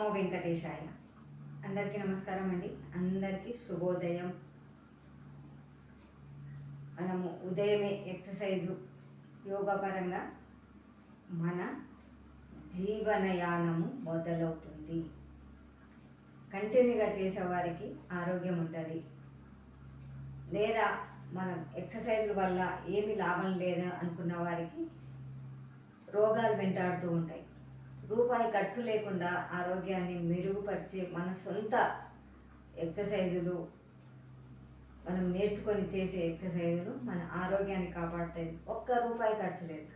నమో వెంకటేశాయ. అందరికీ నమస్కారం అండి. అందరికీ శుభోదయం. మనము ఉదయమే ఎక్సర్సైజు యోగా పరంగా మన జీవనయానము మొదలవుతుంది. కంటిన్యూగా చేసేవారికి ఆరోగ్యం ఉంటుంది. లేదా మనం ఎక్సర్సైజ్ వల్ల ఏమి లాభం లేదు అనుకున్న వారికి రోగాలు వెంటాడుతూ ఉంటాయి. రూపాయి ఖర్చు లేకుండా ఆరోగ్యాన్ని మెరుగుపరిచి మన సొంత ఎక్సర్సైజులు మనం నేర్చుకొని చేసే ఎక్సర్సైజులు మన ఆరోగ్యాన్ని కాపాడుతాయి. ఒక్క రూపాయి ఖర్చు లేదు.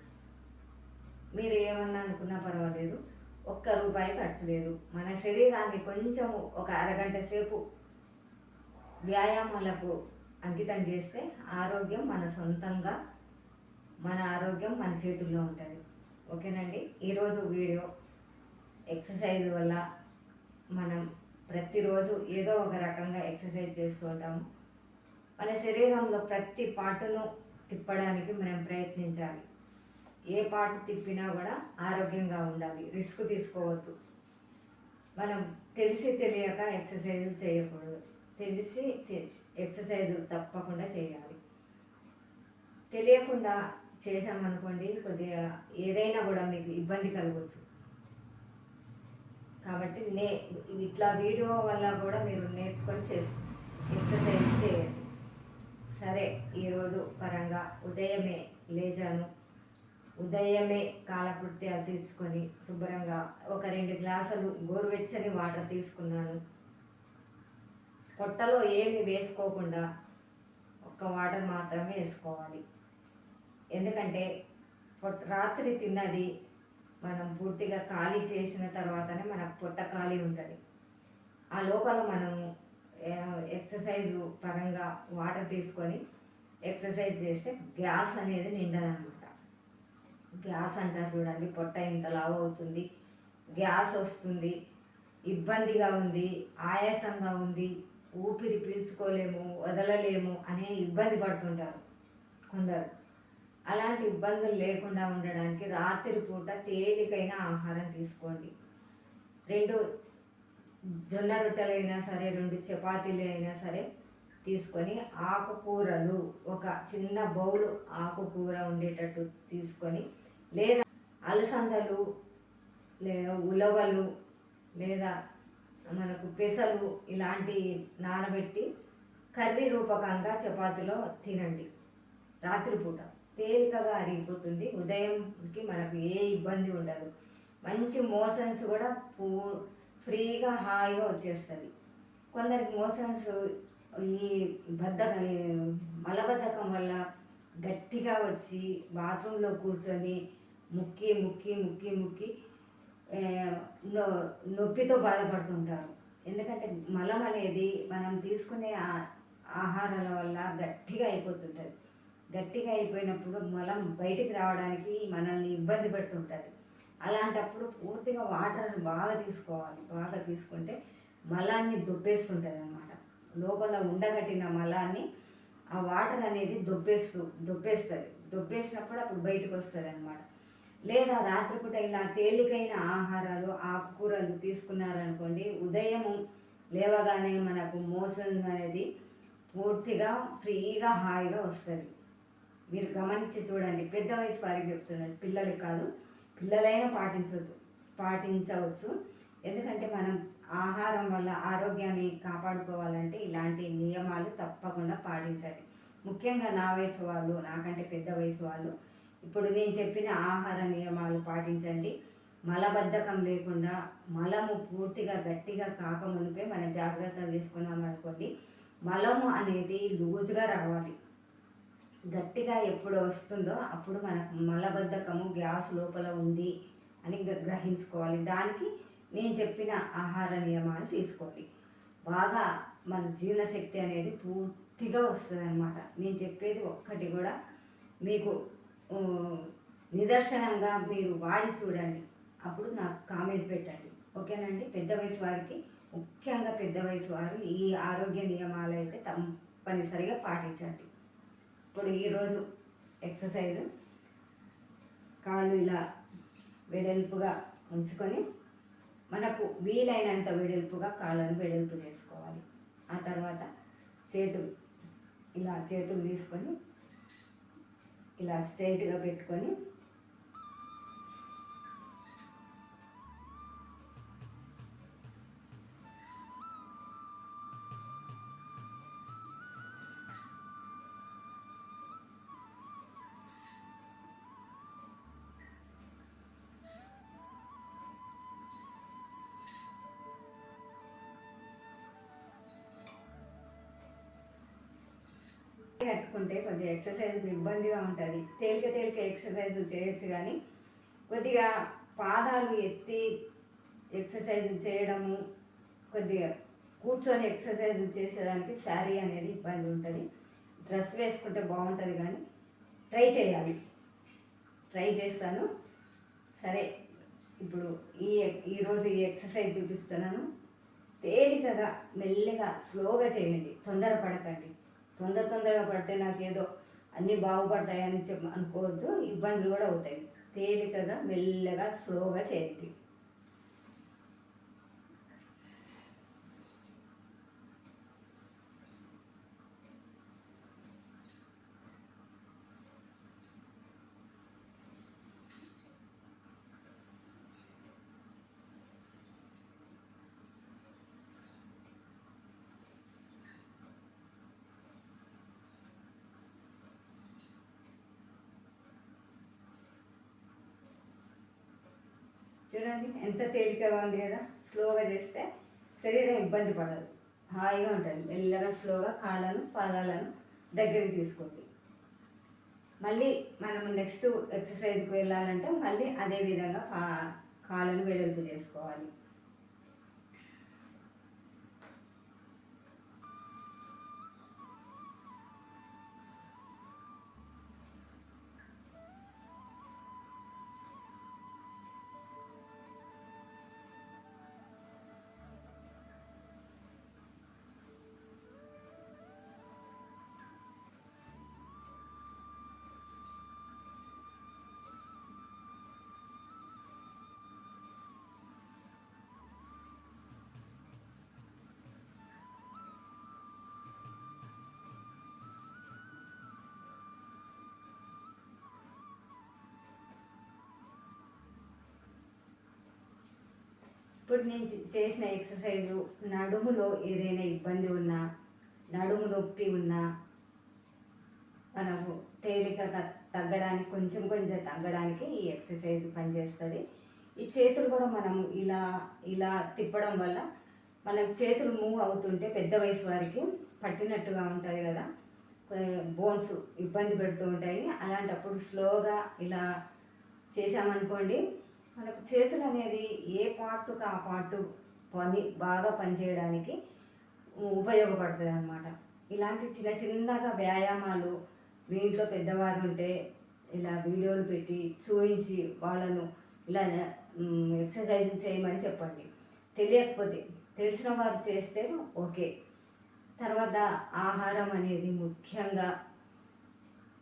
మీరు ఏమన్నా అనుకున్నా పర్వాలేదు. ఒక్క రూపాయి ఖర్చు లేదు. మన శరీరాన్ని కొంచెం ఒక అరగంట సేపు వ్యాయామాలకు అంకితం చేస్తే ఆరోగ్యం మన సొంతంగా మన ఆరోగ్యం మన చేతుల్లో ఉంటుంది. ఓకేనండి? ఈరోజు వీడియో ఎక్సర్సైజ్ వల్ల మనం ప్రతిరోజు ఏదో ఒక రకంగా ఎక్సర్సైజ్ చేస్తూ ఉంటాము. మన శరీరంలో ప్రతి పాటను తిప్పడానికి మనం ప్రయత్నించాలి. ఏ పాట తిప్పినా కూడా ఆరోగ్యంగా ఉండాలి. రిస్క్ తీసుకోవద్దు. మనం తెలిసి తెలియక ఎక్సర్సైజులు చేయకూడదు. తెలిసి ఎక్సర్సైజులు తప్పకుండా చేయాలి. తెలియకుండా చేసామనుకోండి కొద్దిగా ఏదైనా కూడా మీకు ఇబ్బంది కలగవచ్చు కాబట్టి నే ఇట్లా వీడియో వల్ల కూడా మీరు నేర్చుకొని చేసు ఎక్సర్సైజ్ చేయండి. సరే ఈరోజు పరంగా ఉదయమే లేచాను. ఉదయమే కాలకృత్యాలు తీర్చుకొని శుభ్రంగా ఒక రెండు గ్లాసులు గోరువెచ్చని వాటర్ తీసుకున్నాను. పొట్టలో ఏమి వేసుకోకుండా ఒక్క వాటర్ మాత్రమే వేసుకోవాలి. ఎందుకంటే పొట్ట రాత్రి తిన్నది మనం పూర్తిగా ఖాళీ చేసిన తర్వాతనే మనకు పొట్ట ఖాళీ ఉంటుంది. ఆ లోపల మనము ఎక్సర్సైజ్ పరంగా వాటర్ తీసుకొని ఎక్సర్సైజ్ చేస్తే గ్యాస్ అనేది నిండదనమాట గ్యాస్ అంటారు చూడండి పొట్ట ఇంత లావు అవుతుంది గ్యాస్ వస్తుంది ఇబ్బందిగా ఉంది ఆయాసంగా ఉంది ఊపిరి పీల్చుకోలేము వదలలేము అనే ఇబ్బంది పడుతుంటారు కొందరు. అలాంటి ఇబ్బందులు లేకుండా ఉండడానికి రాత్రి పూట తేలికైన ఆహారం తీసుకోండి. రెండు జొన్న రొట్టెలైనా సరే రెండు చపాతీలు అయినా సరే తీసుకొని ఆకుకూరలు ఒక చిన్న బౌలు ఆకుకూర ఉండేటట్టు తీసుకొని లేదా అలసందలు లేదా ఉలవలు లేదా మనకు పెసలు ఇలాంటి నానబెట్టి కర్రీ రూపకంగా చపాతీలో తినండి రాత్రిపూట. తేలికగా అరిగిపోతుంది. ఉదయంకి మనకు ఏ ఇబ్బంది ఉండదు. మంచి మోషన్స్ కూడా పూ ఫ్రీగా హాయిగా వచ్చేస్తుంది కొందరికి మోషన్స్ ఈ బద్ధక మలబద్ధకం వల్ల గట్టిగా వచ్చి బాత్రూంలో కూర్చొని ముక్కి ముక్కి ముక్కి ముక్కి నొప్పితో బాధపడుతుంటారు. ఎందుకంటే మలం అనేది మనం తీసుకునే ఆహారాల వల్ల గట్టిగా అయిపోతుంటుంది. గట్టిగా అయిపోయినప్పుడు మలం బయటికి రావడానికి మనల్ని ఇబ్బంది పెడుతుంటుంది. అలాంటప్పుడు పూర్తిగా వాటర్ని బాగా తీసుకోవాలి. బాగా తీసుకుంటే మలాన్ని దొబ్బేస్తుంటుంది అనమాట లోపల ఉండగట్టిన మలాన్ని ఆ వాటర్ అనేది దొబ్బేస్తూ దొబ్బేస్తుంది. దొబ్బేసినప్పుడు అప్పుడు బయటకు వస్తుంది అనమాట లేదా రాత్రిపూట ఇలా తేలికైన ఆహారాలు ఆకుకూరలు తీసుకున్నారనుకోండి ఉదయం లేవగానే మనకు మోసం అనేది పూర్తిగా ఫ్రీగా హాయిగా వస్తుంది. మీరు గమనించి చూడండి. పెద్ద వయసు వారికి చెప్తున్నాను. పిల్లలకి కాదు. పిల్లలైనా పాటించవద్దు పాటించవచ్చు. ఎందుకంటే మనం ఆహారం వల్ల ఆరోగ్యాన్ని కాపాడుకోవాలంటే ఇలాంటి నియమాలు తప్పకుండా పాటించాలి. ముఖ్యంగా నా వయసు వాళ్ళు నాకంటే పెద్ద వయసు వాళ్ళు ఇప్పుడు నేను చెప్పిన ఆహార నియమాలు పాటించండి. మలబద్ధకం లేకుండా మలము పూర్తిగా గట్టిగా కాకమునిపే మనం జాగ్రత్తలు తీసుకున్నాం అనుకోండి మలము అనేది లూజుగా రావాలి. గట్టిగా ఎప్పుడు వస్తుందో అప్పుడు మనకు మలబద్ధకము గ్యాస్ లోపల ఉంది అని గ్రహించుకోవాలి. దానికి నేను చెప్పిన ఆహార నియమాలు తీసుకోండి. బాగా మన జీర్ణశక్తి అనేది పూర్తిగా వస్తుంది అనమాట నేను చెప్పేది ఒక్కటి కూడా మీకు నిదర్శనంగా మీరు వాడి చూడండి. అప్పుడు నాకు కామెంట్ పెట్టండి. ఓకేనండి పెద్ద వయసు వారికి ముఖ్యంగా పెద్ద వయసు వారు ఈ ఆరోగ్య నియమాలు అయితే తప్పనిసరిగా పాటించండి. ఇప్పుడు ఈరోజు ఎక్సర్సైజ్. కాళ్ళు ఇలా వెడల్పుగా ఉంచుకొని మనకు వీలైనంత వెడల్పుగా కాళ్ళను వెడల్పు చేసుకోవాలి. ఆ తర్వాత చేతులు ఇలా చేతులు తీసుకొని ఇలా స్ట్రైట్గా పెట్టుకొని కట్టుకుంటే కొద్దిగా ఎక్సర్సైజ్ ఇబ్బందిగా ఉంటుంది. తేలిక తేలిక ఎక్సర్సైజ్ చేయొచ్చు కానీ కొద్దిగా పాదాలు ఎత్తి ఎక్సర్సైజ్ చేయడము కొద్దిగా కూర్చొని ఎక్సర్సైజ్ చేసేదానికి శారీ అనేది ఇబ్బంది ఉంటుంది. డ్రెస్ వేసుకుంటే బాగుంటుంది కానీ ట్రై చేయాలి. ట్రై చేస్తాను. సరే ఇప్పుడు ఈ ఈరోజు ఈ ఎక్సర్సైజ్ చూపిస్తున్నాను. తేలికగా మెల్లిగా స్లోగా చేయండి. తొందరపడకండి. తొందర తొందరగా పడితే నాకేదో అన్నీ బాగుపడతాయని చెప్ అనుకోవద్దు ఇబ్బందులు కూడా అవుతాయి. తేలికగా మెల్లగా స్లోగా చేయండి. చూడండి ఎంత తేలికగా ఉంది కదా. స్లోగా చేస్తే శరీరం ఇబ్బంది పడదు. హాయిగా ఉంటుంది. మెల్లగా స్లోగా కాళ్ళను పాదాలను దగ్గరికి తీసుకోండి. మళ్ళీ మనం నెక్స్ట్ ఎక్సర్సైజ్కి వెళ్ళాలంటే మళ్ళీ అదే విధంగా కాళ్ళను వెడల్పు చేసుకోవాలి. ఇప్పుడు నేను చేసిన ఎక్సర్సైజ్ నడుములో ఏదైనా ఇబ్బంది ఉన్నా నడుము నొప్పి ఉన్నా మనకు తేలికగా తగ్గడానికి కొంచెం కొంచెం తగ్గడానికి ఈ ఎక్సర్సైజ్ పనిచేస్తుంది. ఈ చేతులు కూడా మనం ఇలా ఇలా తిప్పడం వల్ల మన చేతులు మూవ్ అవుతుంటే పెద్ద వయసు వారికి పట్టినట్టుగా ఉంటుంది కదా. బోన్స్ ఇబ్బంది పెడుతూ ఉంటాయి. అలాంటప్పుడు స్లోగా ఇలా చేసామనుకోండి మనకు చేతులు అనేది ఏ పార్టుకు ఆ పార్టు పని బాగా పనిచేయడానికి ఉపయోగపడుతుంది అనమాట ఇలాంటి చిన్న చిన్నగా వ్యాయామాలు మీ ఇంట్లో పెద్దవారు ఉంటే ఇలా వీడియోలు పెట్టి చూపించి వాళ్ళను ఇలా ఎక్సర్సైజ్ చేయమని చెప్పండి. తెలియకపోతే తెలిసిన వారు చేస్తే ఓకే. తర్వాత ఆహారం అనేది ముఖ్యంగా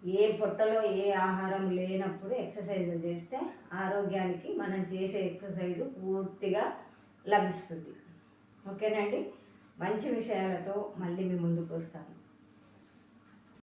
ఏ పొట్టలో ఏ ఆహారం లేనప్పుడు ఎక్సర్సైజ్ చేస్తే ఆరోగ్యానికి మనం చేసే ఎక్సర్సైజ్ పూర్తిగా లభిస్తుంది. ఓకేనండి మంచి విషయాలతో మళ్ళీ మీ ముందుకు వస్తాను.